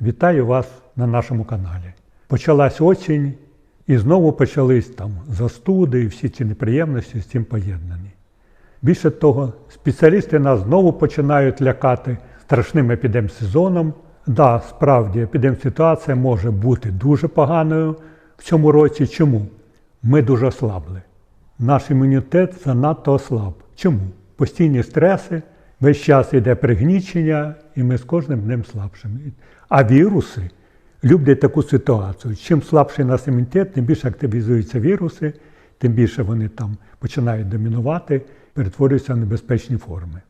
Вітаю вас на нашому каналі. Почалась осінь, і знову почались там застуди і всі ці неприємності з цим поєднані. Більше того, спеціалісти нас знову починають лякати страшним епідемсезоном. Да, справді епідемситуація може бути дуже поганою в цьому році. Чому? Ми дуже ослабли. Наш імунітет занадто ослаб. Чому? Постійні стреси, весь час йде пригнічення, і ми з кожним днем слабшими. А віруси люблять таку ситуацію. Чим слабший наш імунітет, тим більше активізуються віруси, тим більше вони там починають домінувати, перетворюються в небезпечні форми.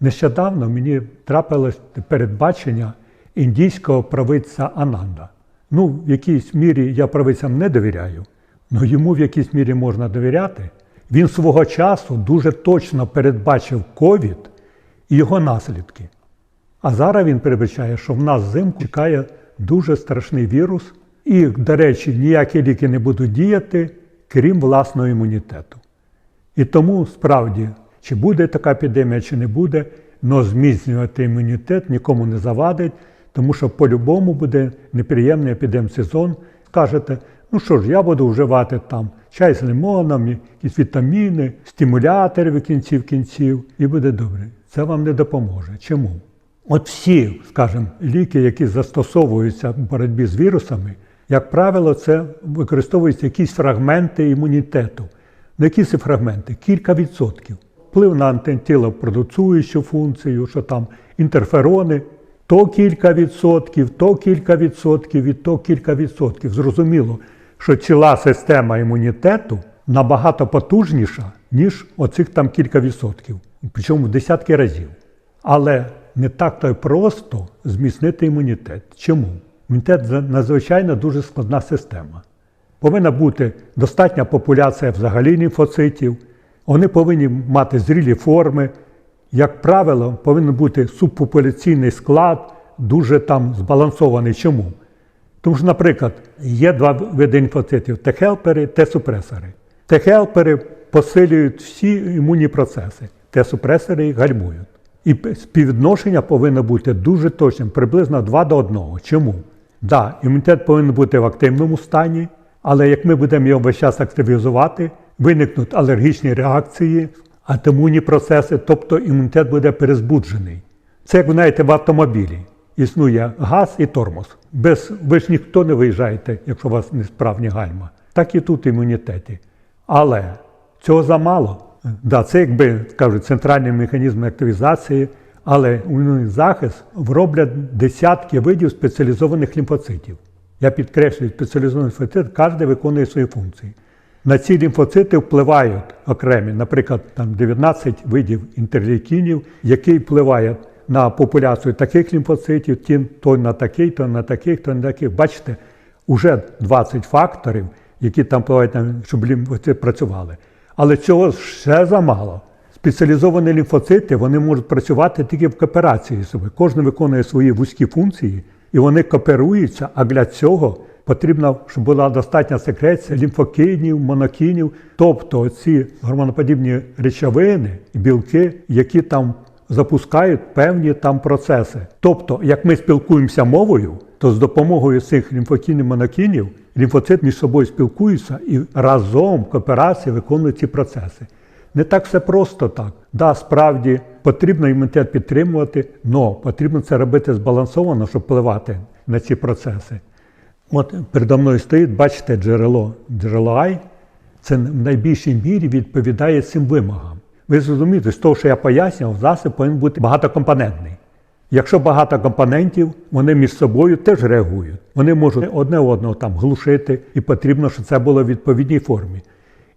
Нещодавно мені трапилось передбачення індійського правиця Ананда. Ну, в якійсь мірі я правицям не довіряю, але йому в якійсь мірі можна довіряти. Він свого часу дуже точно передбачив ковід і його наслідки. А зараз він передбачає, що в нас взимку чекає дуже страшний вірус, і, до речі, ніякі ліки не будуть діяти, крім власного імунітету. І тому справді, чи буде така епідемія, чи не буде, але зміцнювати імунітет нікому не завадить, тому що по-любому буде неприємний епідемсезон. Скажете, ну що ж, я буду вживати там чай з лимоном, якісь вітаміни, стимулятори в кінців кінців, і буде добре. Це вам не допоможе. Чому? От всі, скажімо, ліки, які застосовуються в боротьбі з вірусами, як правило, це використовуються якісь фрагменти імунітету. Ну, які це фрагменти? Кілька відсотків. Вплив на антитілопродуцуючу функцію, що там інтерферони, то кілька відсотків, то кілька відсотків і то кілька відсотків. Зрозуміло, що ціла система імунітету набагато потужніша, ніж оцих там кілька відсотків, причому в десятки разів. Але не так то й просто зміцнити імунітет. Чому? Імунітет надзвичайно дуже складна система. Повинна бути достатня популяція взагалі лімфоцитів, вони повинні мати зрілі форми. Як правило, повинен бути субпопуляційний склад, дуже там збалансований. Чому? Тому що, наприклад, є два види лімфоцитів Т-хелпери, Т-супресори. Т-хелпери посилюють всі імунні процеси, Т-супресори їх гальмують. І співвідношення повинно бути дуже точним, приблизно 2 до 1. Чому? Так, да, імунітет повинен бути в активному стані, але як ми будемо його весь час активізувати, виникнуть алергічні реакції, атимунні процеси, тобто імунітет буде перезбуджений. Це, як ви знаєте, в автомобілі. Існує газ і тормоз. Без ви ж ніхто не виїжджаєте, якщо у вас несправні гальма. Так і тут імунітеті. Але цього замало. Да, це якби кажуть, центральний механізм активізації, але імунний захист вроблять десятки видів спеціалізованих лімфоцитів. Я підкреслюю, спеціалізований лімфоцит, кожен виконує свої функції. На ці лімфоцити впливають окремі, наприклад, там 19 видів інтерлейкінів, які впливають на популяцію таких лімфоцитів, ті, то на такий, то на таких, то на таких. Бачите, вже 20 факторів, які там впливають на щоб лімфоцити працювали. Але цього ще замало. Спеціалізовані лімфоцити вони можуть працювати тільки в кооперації собі. Кожен виконує свої вузькі функції, і вони кооперуються, а для цього потрібно, щоб була достатня секреція лімфокинів, монокінів, тобто ці гормоноподібні речовини білки, які там запускають певні там процеси. Тобто, як ми спілкуємося мовою, то з допомогою цих лімфокінів монокінів лімфоцит між собою спілкуються і разом в кооперації виконують ці процеси. Не так все просто так. Да, справді потрібно імунітет підтримувати, але потрібно це робити збалансовано, щоб впливати на ці процеси. От передо мною стоїть, бачите, джерело джерело Ай, це в найбільшій мірі відповідає цим вимогам. Ви зрозумієте, з того, що я пояснював, засіб повинен бути багатокомпонентний. Якщо багато компонентів, вони між собою теж реагують. Вони можуть одне одного там глушити, і потрібно, щоб це було в відповідній формі.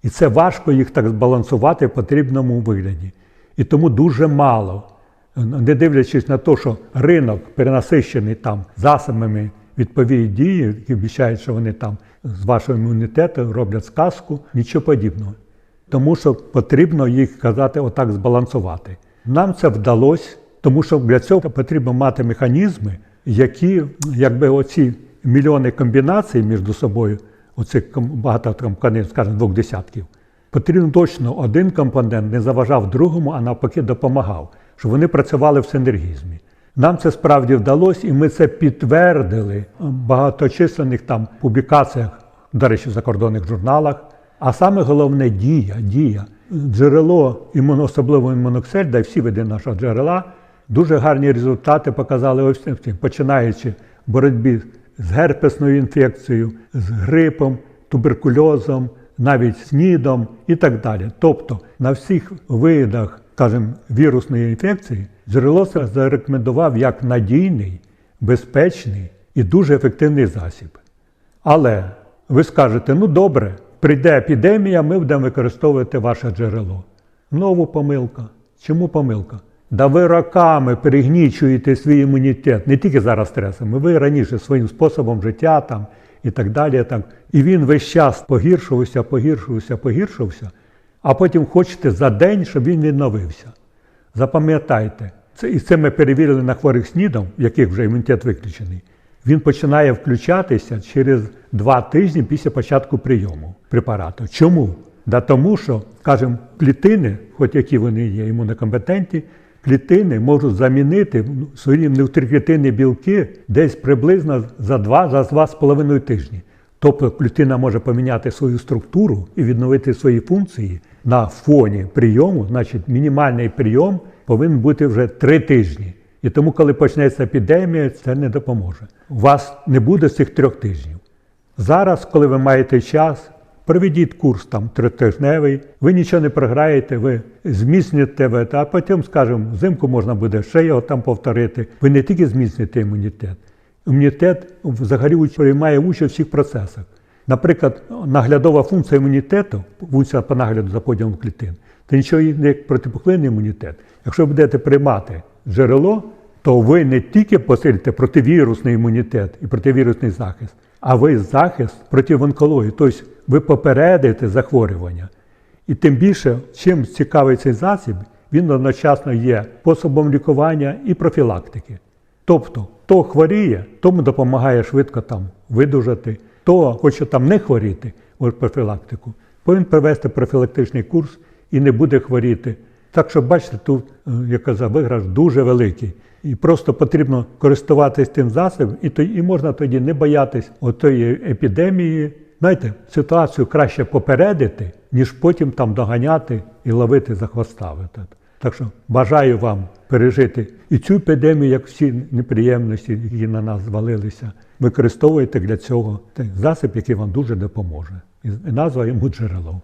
І це важко їх так збалансувати в потрібному вигляді. І тому дуже мало, не дивлячись на те, що ринок перенасищений там засобами відповідні дії, які обіцяють, що вони там з вашого імунітету роблять сказку, нічого подібного. Тому що потрібно їх казати, отак збалансувати. Нам це вдалося, тому що для цього потрібно мати механізми, які, якби оці мільйони комбінацій між собою, оцих багато компонентів, скажімо, двох десятків, потрібно точно один компонент не заважав другому, а навпаки допомагав, щоб вони працювали в синергізмі. Нам це справді вдалося, і ми це підтвердили в багаточисленних там публікаціях, до речі, в закордонних журналах. А саме головне дія, дія. Джерело імуно, особливо імуноксель, да й всі види нашого джерела, дуже гарні результати показали ось починаючи боротьбі з герпесною інфекцією, з грипом, туберкульозом, навіть снідом і так далі. Тобто на всіх видах, скажімо, вірусної інфекції джерело зарекомендував як надійний, безпечний і дуже ефективний засіб. Але ви скажете, ну добре, прийде епідемія, ми будемо використовувати ваше джерело. Знову помилка. Чому помилка? Да ви роками перегнічуєте свій імунітет, не тільки зараз стресами, ви раніше своїм способом життя там, і так далі. Там. І він весь час погіршувався, погіршувався, погіршувався, а потім хочете за день, щоб він відновився. Запам'ятайте, це, і це ми перевірили на хворих снідом, в яких вже імунітет виключений. Він починає включатися через два тижні після початку прийому препарату. Чому? Да тому що, скажімо, клітини, хоч які вони є імунокомпетентні, клітини можуть замінити ну, свої внутріклітинні білки десь приблизно за 2 за 2,5 тижні. Тобто клітина може поміняти свою структуру і відновити свої функції на фоні прийому, значить, мінімальний прийом повинен бути вже 3 тижні. І тому, коли почнеться епідемія, це не допоможе. У вас не буде цих трьох тижнів. Зараз, коли ви маєте час, проведіть курс там тритижневий, ви нічого не програєте, ви зміцните, ви, а потім, скажімо, взимку можна буде ще його там повторити. Ви не тільки зміцните імунітет. Імунітет взагалі приймає участь у всіх процесах. Наприклад, наглядова функція імунітету, функція по нагляду за поділом клітин, це нічого не як протипухлинний імунітет. Якщо будете приймати джерело, то ви не тільки посилите противірусний імунітет і противірусний захист, а ви захист проти онкології. Тобто ви попередите захворювання. І тим більше, чим цікавий цей засіб, він одночасно є способом лікування і профілактики. Тобто, хто хворіє, тому допомагає швидко там видужати, хто хоче там не хворіти, профілактику, повинен провести профілактичний курс і не буде хворіти. Так що, бачите, тут, е, як казав, виграш дуже великий. І просто потрібно користуватись тим засобом, і, то, і можна тоді не боятись отої епідемії. Знаєте, ситуацію краще попередити, ніж потім там доганяти і ловити за хвоста. Так що бажаю вам пережити і цю епідемію, як всі неприємності, які на нас звалилися. Використовуйте для цього той засіб, який вам дуже допоможе. І назва йому джерело.